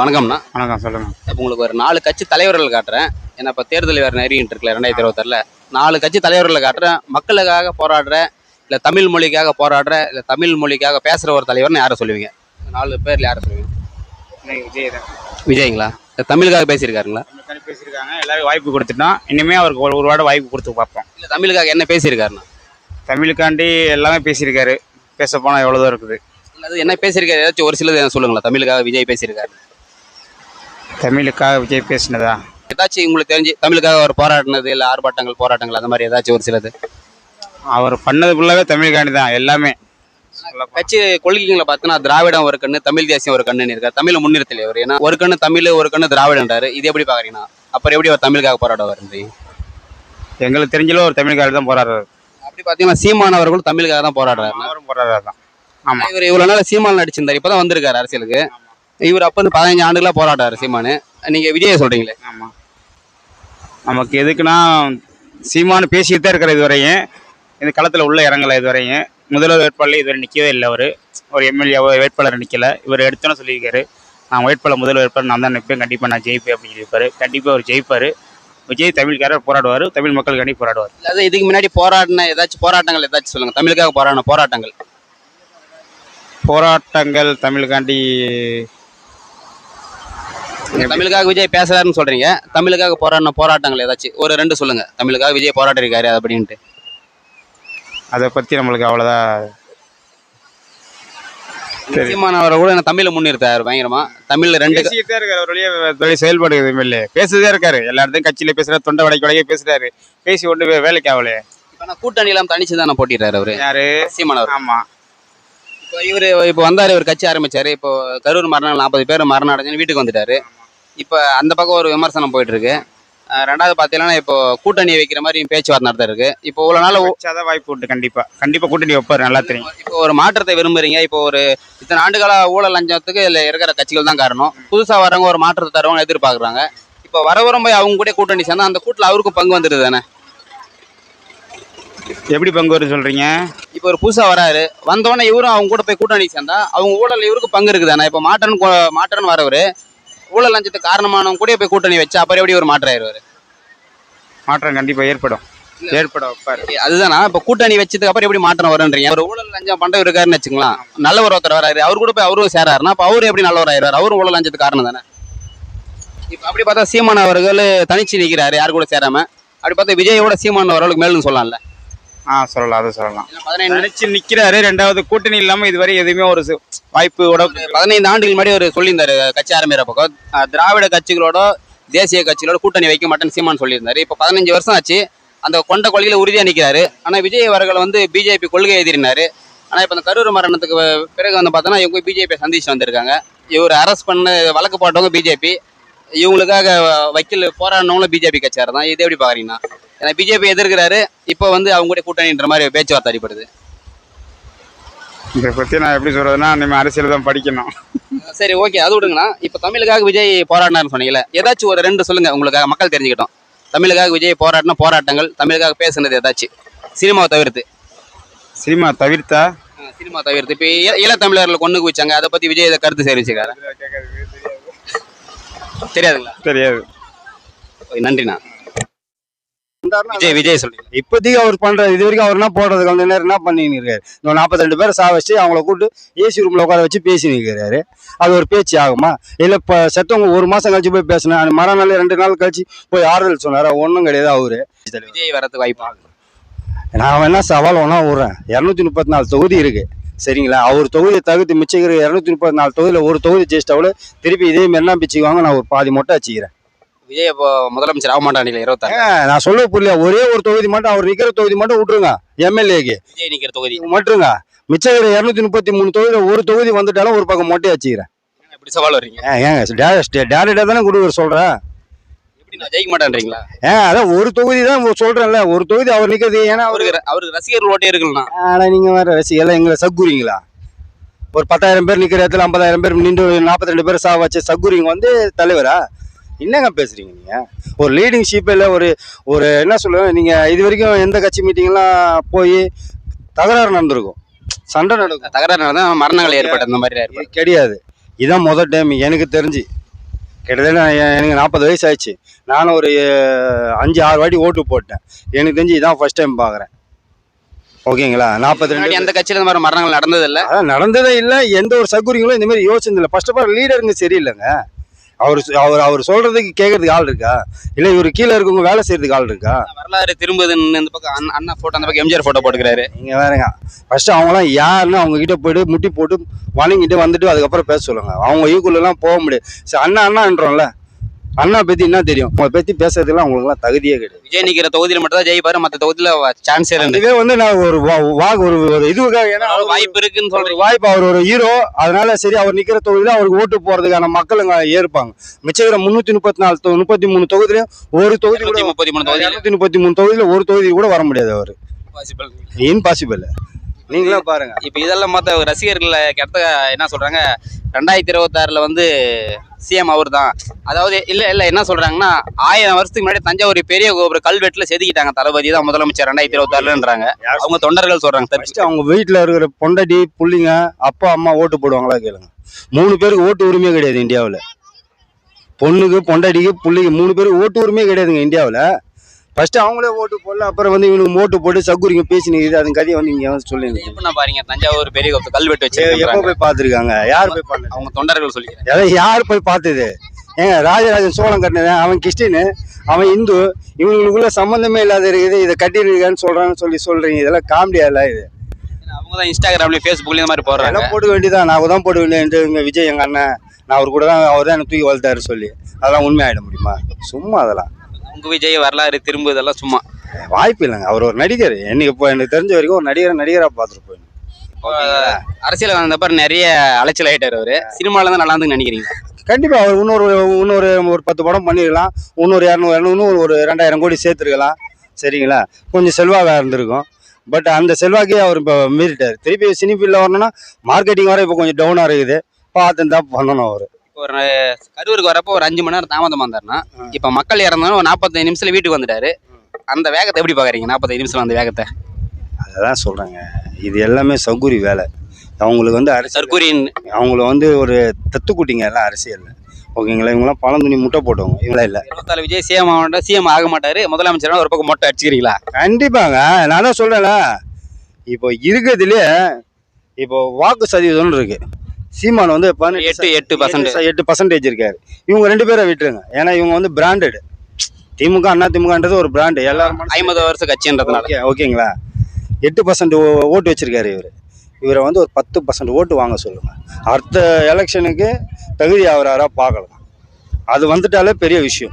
வணக்கம்ண்ணா. வணக்கம் சொல்லுங்க. இப்போ உங்களுக்கு ஒரு நாலு கட்சி தலைவர்கள் காட்டுறேன். ஏன்னா இப்போ தேர்தல் வேறு நெருங்கிட்டு இருக்குல்ல ரெண்டாயிரத்தி இருபத்தாறில். நாலு கட்சி தலைவர்களை காட்டுறேன். மக்களுக்காக போராடுற இல்லை தமிழ் மொழிக்காக போராடுற இல்லை தமிழ் மொழிக்காக பேசுகிற ஒரு தலைவர்னு யாரை சொல்லுவீங்க? நாலு பேர்ல யாரை சொல்லுவீங்க? விஜய் தான். விஜய்ங்களா? தமிழுக்காக பேசியிருக்காருங்களா? பேசியிருக்காங்க. எல்லாரும் வாய்ப்பு கொடுத்துட்டோம். இனிமே அவருக்கு ஒரு ஒரு வாரம் வாய்ப்பு கொடுத்து பார்ப்போம். இல்லை தமிழுக்காக என்ன பேசியிருக்காருண்ணா? தமிழுக்காண்டி எல்லாமே பேசியிருக்காரு. பேச போனால் எவ்வளோதான் இருக்குது? இல்ல, அது என்ன பேசியிருக்காரு? ஏதாச்சும் ஒரு சிலது சொல்லுங்களா தமிழுக்காக விஜய் பேசியிருக்காரு. தமிழுக்காக விஜய் பேசினதா? ஏதாச்சும் உங்களுக்கு தெரிஞ்சு தமிழுக்காக ஒரு போராடினது இல்லை ஆர்ப்பாட்டங்கள் போராட்டங்கள் அந்த மாதிரி ஏதாச்சும் ஒரு சிலது? அவர் பண்ணது ஃபுல்லாகவே தமிழுக்காண்டி தான் எல்லாமே. கட்சி கொள்கைகளை பார்த்தீங்கன்னா திராவிடம் ஒரு கண்ணு தமிழ் தேசியம் ஒரு கண்ணுன்னு இருக்காரு. தமிழ் முன்னிறுத்தல அவர் ஏன்னா ஒரு கண்ணு தமிழ் ஒரு கண்ணு திராவிடன்றாரு இது எப்படி பாக்குறீங்கன்னா அப்புறம் எப்படி அவர் தமிழுக்காக போராட வருன்றீங்க எங்களுக்கு தெரிஞ்சளவு ஒரு தமிழுக்காக தான் போராடுறாரு. அப்படி பார்த்தீங்கன்னா சீமான் அவர்களும் தமிழுக்காக தான் போராடுறாரு. அவரும் போராடுறாரு தான். ஆமாம் இவர் இவ்வளவு நாள் சீமான் நடிச்சிருந்தார் இப்பதான் வந்திருக்காரு அரசியலுக்கு. இவர் அப்ப வந்து பதினஞ்சு ஆண்டுகளா போராடுறாரு சீமானு. நீங்க விஜய சொல்றீங்களே. ஆமாம் நமக்கு எதுக்குன்னா சீமானு பேசிட்டு தான் இருக்கிற இதுவரையும் இந்த களத்தில் உள்ள இறங்கலை இதுவரையும் முதல்வர் வேட்பாளர் இதுவரை நிற்கவே இல்லை அவர். ஒரு எம்எல்ஏவோ வேட்பாளர் நிற்கல இவர் எடுத்தோன்னு சொல்லியிருக்காரு. நான் வேட்பாளர் முதல் வேட்பாளர் நான் தான் நிற்பேன் கண்டிப்பாக நான் ஜெயிப்பேன் அப்படின்னு சொல்லியிருப்பாரு. கண்டிப்பாக அவர் ஜெயிப்பார். விஜய் தமிழ்காரர் போராடுவார். தமிழ் மக்களுக்காண்டி போராடுவார். அதாவது இதுக்கு முன்னாடி போராடின ஏதாச்சும் போராட்டங்கள் ஏதாச்சும் சொல்லுங்க. தமிழுக்காக போராடின போராட்டங்கள். போராட்டங்கள் தமிழுக்காண்டி தமிழுக்காக விஜய் பேசுறாருன்னு சொல்றீங்க. தமிழுக்காக போராடின போராட்டங்கள் ஏதாச்சும் ஒரு ரெண்டு சொல்லுங்க. தமிழுக்காக விஜய் போராடிருக்காரு அப்படின்ட்டு. அதை பற்றி நம்மளுக்கு அவ்வளோதான் சரி. சீமான் அவரை கூட என்ன தமிழை முன்னிறுத்தாரு பயங்கரமா. தமிழ்ல ரெண்டு பேசிக்கிட்டே இருக்காரு அவருடைய செயல்பாடு எதுவுமே பேசுதே இருக்காரு. எல்லா இடத்தையும் கட்சியில பேசுறாரு தொண்டை வடைக்கு வடையே பேசுறாரு. பேசி ஒன்று வேலைக்கு ஆகலையே நான் கூட்டணி எல்லாம் தனிச்சு தானே போட்டிடுறாரு அவரு? யாரு? சீமான் அவர் ஆமா. இப்போ இவரு இப்போ வந்தாரு ஒரு கட்சி ஆரம்பிச்சாரு. இப்போ கரூர் மரணம் நாற்பது பேர் மரணம் அடைஞ்சு வீட்டுக்கு வந்துட்டாரு. இப்போ அந்த பக்கம் ஒரு விமர்சனம் போயிட்டு இருக்கு ரெண்டாவது பார்த்தீங்கன்னா இப்போ கூட்டணி வைக்கிற மாதிரி பேச்சுவார்த்தை நடத்த இருக்கு இப்போ இவ்வளோ நாள் வச்சாதான் வாய்ப்பு உண்டு கண்டிப்பா. கண்டிப்பா கூட்டணி வைப்பாரு நல்லா தெரியும். இப்போ ஒரு மாற்றத்தை விரும்புறீங்க. இப்போ ஒரு இத்தனை ஆண்டுகளா ஊழல் லஞ்சத்துக்கு இதில் இருக்கிற கட்சிகள் தான் காரணம். புதுசா வரவங்க ஒரு மாற்றத்தை தருவாங்க எதிர்பார்க்குறாங்க. இப்போ வரவரும் போய் அவங்க கூட கூட்டணி சேர்ந்தா அந்த கூட்டில் அவருக்கும் பங்கு வந்துடுது தானே? எப்படி பங்கு வரும்னு சொல்றீங்க? இப்போ ஒரு புதுசா வராரு. வந்தோடனே இவரும் அவங்க கூட போய் கூட்டணி சேர்ந்தா அவங்க ஊழல் இவருக்கு பங்கு இருக்குதானே இப்போ மாற்றன் மாற்றன் வரவர் ஊழல் லஞ்சத்துக்கு காரணமானவங்க கூட போய் கூட்டணி வச்சா அப்புறம் எப்படி ஒரு மாற்றம் ஆயிடுவாரு மாற்றம் கண்டிப்பா ஏற்படும். ஏற்பட வைப்பாரு அதுதானா? இப்போ கூட்டணி வச்சதுக்கு அப்புறம் எப்படி மாற்றம் வரும்ன்றீங்க? ஒரு ஊழல் லஞ்சம் பண்றவர் இருக்காருன்னு வச்சுக்கலாம் நல்லவர் ஒருத்தர் வராரு அவர் கூட போய் அவரும் சேராருன்னா அப்போ அவரு எப்படி நல்லவர் ஆயிடுவார்? அவரும் ஊழல் லஞ்சத்துக்கு காரணம் தானே? இப்போ அப்படி பார்த்தா சீமான் அவர்கள் தனிச்சு நிற்கிறாரு யார் கூட சேராம? அப்படி பார்த்தா விஜயோட சீமான் அவர்களுக்கு மேலும் சொல்லலாம்ல. ஆ சொல்லலாம் அதை சொல்லலாம். பதினைந்து நினைச்சு நிக்கிறாரு. ரெண்டாவது கூட்டணி இல்லாம இதுவரை எதுவுமே ஒரு வாய்ப்பு பதினைந்து ஆண்டுகள் முன்னாடி ஒரு சொல்லியிருந்தாரு கட்சி ஆரம்பிக்கிற பக்கம். திராவிட கட்சிகளோட தேசிய கட்சிகளோட கூட்டணி வைக்க மாட்டேன்னு சீமான் சொல்லியிருந்தாரு. இப்போ பதினஞ்சு வருஷம் ஆச்சு. அந்த கொண்ட கொள்கையில உறுதியா நிற்கிறாரு ஆனா விஜய் அவர்கள் வந்து பிஜேபி கொள்கை எதிரினாரு. ஆனா இப்போ இந்த கரூர் மரணத்துக்கு பிறகு வந்து பார்த்தோன்னா இவங்க பிஜேபி சந்திச்சு வந்திருக்காங்க. இவர் அரெஸ்ட் பண்ண வழக்கு போட்டவங்க பிஜேபி. இவங்களுக்காக வக்கீல் போராடினவங்களும் பிஜேபி கட்சியார் தான். இது எப்படி பாக்குறீங்கன்னா ஏன்னா பிஜேபி எதிர்க்கிறாரு இப்போ வந்து அவங்க கூட கூட்டணின்ற மாதிரி பேச்சுவார்த்தை அடிப்படுது இதை பத்தி நான் எப்படி சொல்றதுன்னா நம்ம அரசியல் தான் படிக்கணும். சரி ஓகே அது விடுங்கண்ணா. இப்போ தமிழுக்காக விஜய் போராடினார்னு சொன்னீங்கல்ல ஏதாச்சும் ஒரு ரெண்டு சொல்லுங்க உங்களுக்காக மக்கள் தெரிஞ்சுக்கிட்டோம். தமிழுக்காக விஜய் போராடின போராட்டங்கள் தமிழுக்காக பேசுனது ஏதாச்சும் சினிமாவை தவிர்த்து. சினிமா தவிர்த்தா? சினிமா தவிர்த்து. இப்போ ஈழத்தமிழர்களை கொண்டு வச்சாங்க அதை பத்தி விஜய் இதை கருத்து தெரிவிச்சுக்காரு தெரியாதுங்களா? தெரியாது. நன்றிண்ணா. விஜய் விஜய் சொல்லுங்க. இப்போதைக்கு அவர் பண்ற இது வரைக்கும் அவர் என்ன போடுறதுக்கு அந்த நேரம் என்ன பண்ணின்னு இருக்காரு? இந்த நாற்பத்தி ரெண்டு பேரை சா வச்சு அவங்கள கூட்டு ஏசி ரூம்ல உட்கார வச்சு பேசின்னு இருக்கிறாரு. அது ஒரு பேச்சு ஆகுமா? இல்ல இப்ப செத்தவங்க ஒரு மாசம் கழிச்சு போய் பேசினா மறுநாள் ரெண்டு நாள் கழிச்சு போய் ஆறுதல் சொன்னாரு? ஒன்றும் கிடையாது அவரு. விஜய் வரதுக்கு வாய்ப்பு நான் என்ன சவால் ஒன்றா விடுறேன். இரநூத்தி முப்பத்தி நாலு தொகுதி இருக்கு. சரிங்களா? அவர் தொகுதியை தகுதி மிச்சிக்கிற இரநூத்தி முப்பத்தி நாலு தொகுதியில ஒரு தொகுதி ஜெயிச்சிட்டாவில் திருப்பி இதே என்ன பிச்சுக்குவாங்க நான் ஒரு பாதி மட்டும் வச்சுக்கிறேன் விஜய் இப்போ முதலமைச்சர் ஆக மாட்டான் இருபத்தாறு. ஏங்க, நான் சொல்ல புரியல. ஒரே ஒரு தொகுதி மட்டும் அவர் நிக்கிற தொகுதி மட்டும் விட்டுருங்க. எம்எல்ஏக்கு. விஜய் நிக்கிற தொகுதி. மட்டுங்க மிச்சம் இருக்கிற இரநூத்தி முப்பத்தி மூணு தொகுதியில ஒரு தொகுதி வந்துட்டாலும் ஒரு பக்கம் மொட்டை வச்சுக்கிறேன் எப்படி சவால் வர்றீங்க? ஏன், ஏங்க டேரக்டா தானே கொடுக்குற நான் ஜெயிக்க மாட்டேன்றீங்களா? ஏன் அதான் ஒரு தொகுதி தான் சொல்றேன்ல. ஒரு தொகுதி அவர் நிக்கிறது ஏன்னா அவரு அவருக்கு அவருக்கு ரசிகர்கள் ஓட்டே இருக்குல்லண்ணா ஆனா நீங்க வேற ரசிகலாம் எங்களை சக்குறீங்களா? ஒரு பத்தாயிரம் பேர் நிக்கிற இடத்துல ஐம்பதாயிரம் பேர் நின்று நாற்பத்தி ரெண்டு பேர் சா வச்சு சக்குரிங்க வந்து தலைவரா? என்னங்க பேசுறீங்க நீங்க? ஒரு லீடிங் ஷீப்பில் ஒரு ஒரு என்ன சொல்லுவேன் நீங்க இது வரைக்கும் எந்த கட்சி மீட்டிங்லாம் போய் தகராறு நடந்திருக்கும். சண்டை நடக்கும். தகராறு நடந்தா மரணங்கள் ஏற்பட்ட இந்த மாதிரி கிடையாது. இதான் முதல் டைம் எனக்கு தெரிஞ்சு. கிட்டத்தட்ட எனக்கு நாற்பது வயசு ஆயிடுச்சு நானும் ஒரு அஞ்சு ஆறு வாட்டி ஓட்டு போட்டேன். எனக்கு தெரிஞ்சு இதான் ஃபர்ஸ்ட் டைம் பார்க்குறேன் ஓகேங்களா? நாற்பத்தி முன்னாடி ரெண்டு அந்த கட்சியில இந்த மாதிரி மரணங்கள் நடந்தது இல்ல அதான் நடந்ததே இல்லை. எந்த ஒரு சௌகரியங்களும் இந்த மாதிரி யோசிச்சதில்லை. ஃபர்ஸ்ட் ஆஃப் ஆல் லீடருங்க சரியில்லைங்க. அவர் அவர் அவர் சொல்றதுக்கு கேட்கறதுக்கு ஆள் இருக்கா? இல்லை இவர் கீழே இருக்கவங்க வேலை செய்யறதுக்கு ஆள் இருக்கா? வரலாறு திரும்புதுன்னு இந்த பக்கம் அண்ணா- அண்ணா போட்டோ அந்த பக்கம் எம்ஜிஆர் போட்டோ போட்டுக்கிறாரு. நீங்க வேறங்க ஃபர்ஸ்ட் அவங்களாம் யாருன்னு அவங்க கிட்ட போயிட்டு முட்டி போட்டு வணங்கிட்டு வந்துட்டு அதுக்கப்புறம் பேச சொல்லுங்க. அவங்க ஈக்குவல் எல்லாம் போக முடியாது. சரி அண்ணா அண்ணான்றோம்ல? அண்ணா பத்தி என்ன தெரியும்? உங்களை பத்தி பேசுறதுலாம் அவங்களுக்குலாம் தகுதியே கிடையாது. விஜய் நிக்கிற தொகுதியில மட்டும் தான் ஜெயிப்பாரு மத்த தொகுதியில சான்ஸே இதுவே வந்து நான் ஒரு வா- வா- ஒரு ஒரு இதுக்காக ஏன்னா வாய்ப்பு இருக்குன்னு சொல்றீங்க. வாய்ப்பு அவர் ஒரு ஹீரோ அதனால சரி அவர் நிக்கிற தொகுதியில அவருக்கு ஓட்டு போறதுக்கான மக்களுங்க ஏற்பாங்க. மிச்சம் முன்னூத்தி முப்பத்தி நாலு முப்பத்தி மூணு தொகுதியிலும் ஒரு தொகுதி கூட முப்பத்தி மூணு தொகுதியில. இருநூத்தி முப்பத்தி மூணு தொகுதியில ஒரு தொகுதி கூட வர முடியாது அவர். இம்பாசிபிள் நீங்களே பாருங்க. இப்ப இதெல்லாம் மத்த ரசிகர்கள் கிட்ட என்ன சொல்றாங்க? ரெண்டாயிரத்தி இருபத்தாறுல வந்து சிஎம் அவர் தான் அதாவது இல்ல இல்ல என்ன சொல்றாங்கன்னா ஆயிரம் வருஷத்துக்கு முன்னாடி தஞ்சாவூர் பெரிய ஒரு கல்வெட்டுல செதுக்கிட்டாங்க தளபதி தான் முதலமைச்சர் ரெண்டாயிரத்தி இருபத்தாறுலன்றாங்க. அவங்க தொண்டர்கள் சொல்றாங்க. ஃபர்ஸ்ட் அவங்க வீட்டில் இருக்கிற பொண்டாட்டி புள்ளிங்க அப்பா அம்மா ஓட்டு போடுவாங்களா கேளுங்க. மூணு பேருக்கு ஓட்டு உரிமையே கிடையாது இந்தியாவில். பொண்ணுக்கு பொண்டாட்டிக்கு புள்ளிக்கு மூணு பேருக்கு ஓட்டு உரிமையே கிடையாதுங்க இந்தியாவில். ஃபர்ஸ்ட் அவங்களே ஓட்டு போடல அப்புறம் வந்து இவனுக்கு ஓட்டு போட்டு சக்குரிங்க பேசினுக்குது அது கதையை வந்து இங்கே வந்து சொல்லுங்க. எப்படின்னா பாருங்க தஞ்சாவூர் பெரிய கோவில் கல்வெட்டு எப்போ வச்சு போய் பார்த்துருக்காங்க? யார் போய் பண்ணது அவங்க தொண்டர்கள் சொல்லிக்கிறாங்க. எதை யார் போய் பார்த்தது? ஏங்க ராஜராஜன் சோழன் கட்டினவன் அவன் கிறிஸ்டின் அவன் இந்து இவங்களுக்குள்ள சம்மந்தமே இல்லாத இருக்குது இதை கட்டியிருக்கான்னு சொல்றான்னு சொல்லி சொல்றீங்க. இதெல்லாம் காமெடியா இல்லை இது. அவங்க தான் இன்ஸ்டாகிராம்லயும் ஃபேஸ்புக்லயும் இந்த மாதிரி போடுறாங்க. எல்லாம் போட வேண்டியதான் நான் தான் போட வேண்டியது. விஜய் எங்க அண்ணன் நான் அவர் கூட தான் அவர் தான் எனக்கு தூக்கி வளர்த்தாரு சொல்லி. அதெல்லாம் உண்மை ஆயிட முடியுமா? சும்மா அதெல்லாம். உங்க விஜய் வரலாறு திரும்ப இதெல்லாம் சும்மா. வாய்ப்பு இல்லைங்க. அவர் ஒரு நடிகர். எனக்கு இப்போ எனக்கு தெரிஞ்ச வரைக்கும் ஒரு நடிகரை நடிகராக பார்த்துட்டு போயிடும் அரசியல் வந்தப்ப நிறைய அலைச்சல் ஆயிட்டாரு அவரு. சினிமால தான் நல்லா இருந்து நினைக்கிறீங்க கண்டிப்பா அவர் இன்னொரு இன்னொரு ஒரு பத்து படம் பண்ணிருக்கலாம். இன்னொரு இரநூறு இரநூறு ஒரு ரெண்டாயிரம் கோடி சேர்த்துருக்கலாம். சரிங்களா? கொஞ்சம் செல்வாக இருந்திருக்கும். பட் அந்த செல்வாக்கே அவர் இப்போ மீறிட்டார். திருப்பி சினி ஃபீல்டில் வரணும்னா மார்க்கெட்டிங் வர இப்போ கொஞ்சம் டவுனாக இருக்குது. பார்த்து தான் பண்ணணும் அவர். ஒரு கரூருக்கு வரப்போ ஒரு அஞ்சு மணி நேரம் தாமதமா இருந்தாருன்னா இப்ப மக்கள் இறந்தாலும் ஒரு நாற்பத்தஞ்சு நிமிஷத்துல வீட்டுக்கு வந்துட்டாரு. அந்த வேகத்தை எப்படி பாக்குறீங்க? நாற்பத்தஞ்சு நிமிஷம் அந்த வேகத்தை? அதான் சொல்கிறேங்க இது எல்லாமே சௌகுரி வேலை. அவங்களுக்கு வந்து அரசியல் தற்கூரின் அவங்கள வந்து ஒரு தத்துக்குட்டிங்க எல்லாம் அரசியலில் ஓகேங்களா? இவங்களாம் பழம் துணி முட்டை போட்டவங்க. இவங்களா இல்லை. இருபத்தாலு விஜய் சிஎம் ஆக சிஎம் ஆக மாட்டாரு முதலமைச்சர் ஒரு பக்கம் மொட்டை அடிச்சுக்கிறீங்களா? கண்டிப்பாங்க. நான் தான் சொல்றேன்ல. இப்போ இருக்கிறதுலே இப்போ வாக்கு சதவீதம்னு இருக்கு. சீமான் வந்து எட்டு எட்டு பர்சன்ட் ச- எட்டு பர்சன்டேஜ் இருக்காரு. இவங்க ரெண்டு பேரை விட்டுருங்க. ஏன்னா இவங்க வந்து பிராண்டட் திமுக அண்ணா திமுகன்றது ஒரு பிராண்டு எல்லாரும் ஐம்பது வருஷம் கட்சின்றதுனால. ஓகே ஓகேங்களா? எட்டு பர்சன்ட் ஓட்டு வச்சிருக்காரு இவர். இவரை வந்து ஒரு பத்து பர்சன்ட் ஓட்டு வாங்க சொல்லுங்க. அடுத்த எலெக்ஷனுக்கு தகுதி ஆகிறாரா பார்க்கலாம். அது வந்துட்டாலே பெரிய விஷயம்.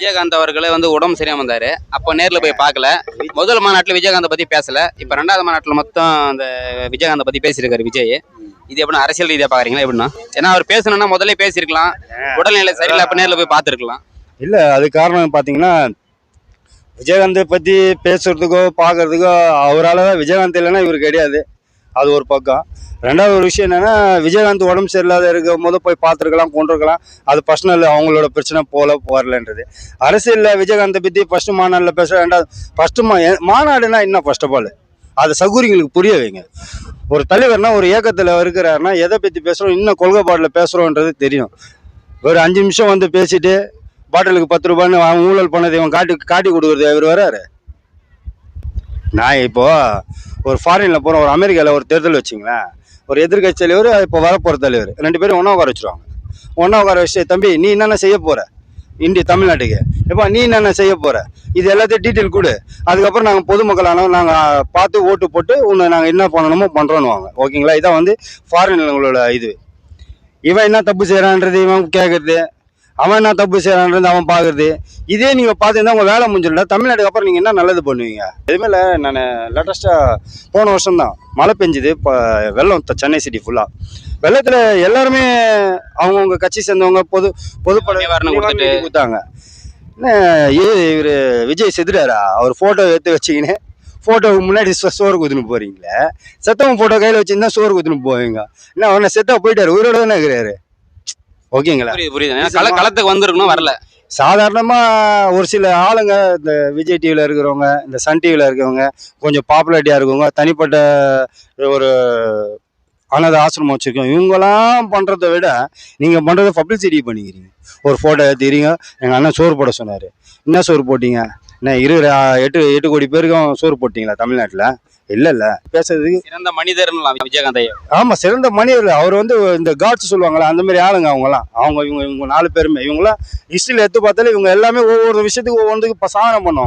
விஜயகாந்த் அவர்களே வந்து உடம்பு சரியாம வந்தாரு அப்போ நேர்ல போய் பார்க்கல. முதல் மாநாட்டுல விஜயகாந்த் பத்தி பேசல. இப்ப ரெண்டாவது மாநாட்டுல மொத்தம் அந்த விஜயகாந்த் பத்தி பேசியிருக்காரு விஜய். இது எப்படின்னா அரசியல் ரீதியா பாக்குறீங்களா எப்படின்னா? ஏன்னா அவர் பேசணும்னா முதல்ல பேசியிருக்கலாம். உடல்நிலை சரியில்லை அப்ப நேர்ல போய் பார்த்துருக்கலாம். இல்லை அது காரணம் பார்த்தீங்கன்னா விஜயகாந்தை பற்றி பேசுறதுக்கோ பார்க்கறதுக்கோ அவரால் தான் விஜயகாந்த் இல்லைன்னா இவர் கிடையாது. அது ஒரு பக்கம். ரெண்டாவது ஒரு விஷயம் என்னன்னா விஜயகாந்த் உடம்பு சரியில்லாத இருக்கும் போது போய் பார்த்துருக்கலாம் கொண்டிருக்கலாம். அது பர்சனல் அவங்களோட பிரச்சனை போல வரலன்றது அரசியலில் விஜயகாந்தை பற்றி ஃபர்ஸ்ட் மாநாட்டில் பேச ரெண்டாவது ஃபர்ஸ்ட் மா மாநாடுனா என்ன ஃபர்ஸ்ட் ஆஃப் ஆல் அது சகுரிங்களுக்கு புரிய வைங்க. ஒரு தலைவர்னா ஒரு இயக்கத்தில் இருக்கிறாருன்னா எதை பற்றி பேசுகிறோம் இன்னும் கொள்கை பாட்டில் பேசுகிறோன்றது தெரியும். ஒரு அஞ்சு நிமிஷம் வந்து பேசிட்டு பாட்டிலுக்கு பத்து ரூபான்னு அவன் ஊழல் பண்ணதை இவன் காட்டி காட்டி கொடுக்குறது இவர் வராரு. நான் இப்போ ஒரு ஃபாரினில் போகிறோம் ஒரு அமெரிக்காவில் ஒரு தேர்தல் வச்சிங்களேன். ஒரு எதிர்க்கட்சி தலைவர் இப்போ வரப்போகிற தலைவர். ரெண்டு பேரும் ஒன்றா உட்கார வச்சுருவாங்க. ஒன்றா உட்கார வச்சு தம்பி நீ என்னென்ன செய்ய போகிற இந்திய தமிழ்நாட்டுக்கு. எப்பா நீ என்னென்ன செய்ய போற? இது எல்லாத்தையும் டீட்டெயில் கொடு. அதுக்கப்புறம் நாங்கள் பொதுமக்களானவங்க நாங்கள் பார்த்து ஓட்டு போட்டு உன்னை நாங்கள் என்ன பண்ணணுமோ பண்ணுறோன்னு வாங்க ஓகேங்களா? இதான் வந்து ஃபாரின்களோட இது. இவன் என்ன தப்பு செய்கிறான்றது இவன் கேட்குறது அவன் என்ன தப்பு செய்கிறான்றது அவன் பார்க்குறது இதே நீங்கள் பார்த்துருந்தா உங்கள் வேலை முடிஞ்சிடல தமிழ்நாட்டுக்கு அப்புறம் நீங்கள் என்ன நல்லது பண்ணுவீங்க? எதுவுமே இல்லை. நான் லேட்டஸ்ட்டாக போன வருஷம் தான் மழை பெஞ்சுது. இப்போ வெள்ளம் சென்னை சிட்டி ஃபுல்லாக வெள்ளத்தில் எல்லாருமே அவங்கவுங்க கட்சி சேர்ந்தவங்க பொது பொதுப்பட. கொடுத்தாங்க. என்ன ஏ இவர் விஜய் செத்துட்டாரா அவர் ஃபோட்டோ எடுத்து வச்சிக்கின்னு ஃபோட்டோவுக்கு முன்னாடி சோறு குத்துன்னு போறீங்களே? செத்தவன் ஃபோட்டோ கையில் வச்சிருந்தா சோறு குத்துன்னு போவீங்க. என்ன அவனை செத்தா போயிட்டாரு உயிரோட தானே இருக்கிறாரு? ஓகேங்களா? புரியுது கள களத்துக்கு வந்திருக்கணும் வரல. சாதாரணமாக ஒரு சில ஆளுங்க இந்த விஜய் டிவியில் இருக்கிறவங்க இந்த சன் டிவியில் இருக்கிறவங்க கொஞ்சம் பாப்புலாரிட்டியாக இருக்கவங்க தனிப்பட்ட ஒரு அனாத ஆசிரமம் வச்சுருக்கோம். இவங்கெல்லாம் பண்ணுறத விட நீங்கள் பண்ணுறத பப்ளிசிட்டி பண்ணிக்கிறீங்க. ஒரு ஃபோட்டோ ஏற்றுக்கிறீங்க எங்கள் அண்ணன் சோறு போட சொன்னார். என்ன சோறு போட்டீங்க? என்ன இரு எட்டு எட்டு கோடி பேருக்கும் சோறு போட்டீங்களா தமிழ்நாட்டில்? இல்லை இல்லை பேசுறதுக்கு சிறந்த மனிதர்னு விஜயகாந்த் ஐயா. ஆமாம் சிறந்த மனிதர் அவர் வந்து இந்த காட்ஸ் சொல்லுவாங்களா அந்த மாதிரி ஆளுங்க அவங்கலாம். அவங்க இவங்க இவங்க நாலு பேருமே. இவங்களாம் ஹிஸ்ட்ரியில் எடுத்து பார்த்தாலே இவங்க எல்லாமே ஒவ்வொரு விஷயத்துக்கு ஒவ்வொன்றுக்கு இப்போ சாதனை பண்ணுவாங்க.